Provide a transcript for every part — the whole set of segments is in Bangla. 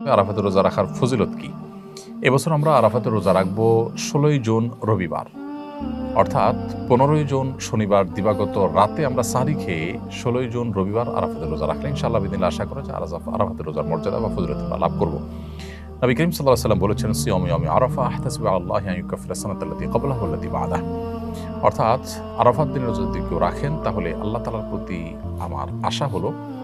আরাফাতের রোজা রাখার ফজিলত কি? এবছর আমরা আরাফাতের রোজা রাখব ষোলোই জুন রবিবার। অর্থাৎ পনেরোই জুন শনিবার দিবাগত রাতে আমরা সারি খেয়ে ষোলোই জুন রবিবার আরাফাতের রোজা রাখলে ইনশাআল্লাহ বিদিন আশা করা যায় আরাফা- আরাফাতের রোজার মর্যাদা বা ফজিলত আমরা লাভ করব। নবী করিম সাল্লাহ সাল্লাম বলেছেন, সিয়ম ইয়ামি আরাফা আহতাসিবা আল্লাহ ইউকাফির সানাতাল্লাতি কবলাহ আল্লাতি বাদা অর্থাৎ আরাফাত দিনের যদি কেউ রাখেন, তাহলে আল্লাহ তালার প্রতি আমার আশা হলো যে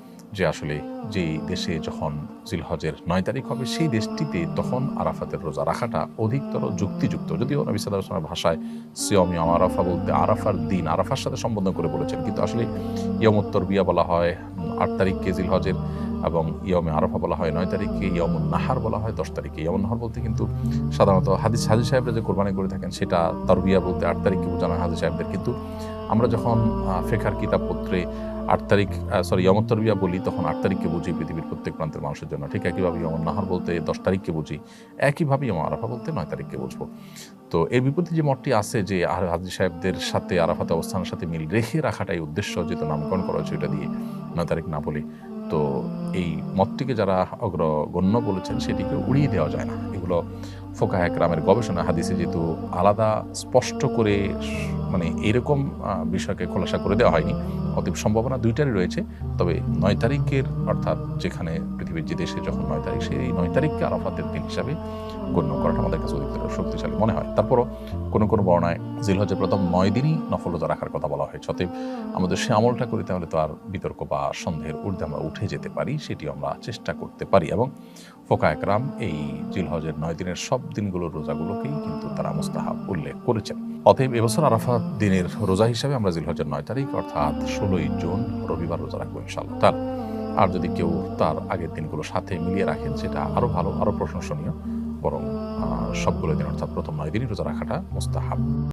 যে আসলে যে দেশে যখন জিলহজের নয় তারিখ হবে, সেই দেশটিতে তখন আরাফাতের রোজা রাখাটা অধিকতর যুক্তিযুক্ত। যদিও নবী আসলামের ভাষায় সিয়মি আরাফা বলতে আরাফার দিন, আরাফার সাথে সম্বোধন করে বলেছেন। কিন্তু আসলে ইয়মোত্তর বিয়া বলা হয়, আট তারিখকে জিলহজের এবং ইয়মে আরফা বলা হয়, নয় তারিখকে ইয়মুন নাহার বলা হয়, দশ তারিখে। ইয়মুন নাহার বলতে কিন্তু সাধারণত হাদিস হাজি সাহেবরা যে কোরবানি করে থাকেন, সেটা তার বিয়া বলতে আট তারিখকে বোঝানো হয় হাজি সাহেবদের। কিন্তু আমরা যখন ফেখার কিতাবপত্রে আট তারিখ সরি ইয়মত্তর বিয়া বলি, তখন আট তারিখকে বুঝি পৃথিবীর প্রত্যেক প্রান্তের মানুষের জন্য। ঠিক একইভাবে ইয়মন নাহার বলতে দশ তারিখকে বুঝি, একইভাবে ইয়ম আরাফা বলতে নয় তারিখকে বুঝব। তো এর বিপরীতে যে মতটি আছে, যে আর হাজি সাহেবদের সাথে আরাফাতে অবস্থানের সাথে মিল রেখে রাখাটাই উদ্দেশ্য, যেহেতু নামকরণ করা হয়েছে এটা দিয়ে নয় তারিখ না বলে, তো এই মতটিকে যারা অগ্রগণ্য বলেছেন, সেটিকে উড়িয়ে দেওয়া যায় না। এগুলো ফোকা একরামের গবেষণা। হাদিসে যেহেতু আলাদা স্পষ্ট করে মানে এরকম বিষয়কে খোলাসা করে দেওয়া হয়নি। অতএব সম্ভাবনা দুইটারই রয়েছে। তবে নয় তারিখের, অর্থাৎ যেখানে পৃথিবীর যে দেশে যখন নয় তারিখ, সেই নয় তারিখকে আরাফাতের দিন হিসাবে গণ্য করাটা আমাদের কাছে অধিকতর শক্তিশালী মনে হয়। তারপরও কোনো কোনো বর্ণায় জিলহজের প্রথম নয় দিনই নফল রোজা রাখার কথা বলা হয়েছে। অতএব আমাদের সে আমলটা করি, তাহলে তো আর বিতর্ক বা সন্দেহের ঊর্ধ্বে আমরা উঠে যেতে পারি সেটি আমরা চেষ্টা করতে পারি। এবং ফোকা একরাম এই জিলহজের নয় দিনের সব দিনগুলোর রোজাগুলোকেই কিন্তু তারা মুস্তাহাব উল্লেখ করেছেন। অতএব এবছর আরাফাত দিনের রোজা হিসাবে আমরা জিলহজের নয় তারিখ, অর্থাৎ ষোলোই জুন, রবিবার রোজা রাখব ইনশাল্লাহ তার, আর যদি কেউ তার আগের দিনগুলো সাথে মিলিয়ে রাখেন, সেটা আরও ভালো আরও প্রশংসনীয়, বরং সবগুলো দিন, অর্থাৎ প্রথম নয় দিনই রোজা রাখাটা মুস্তাহাব।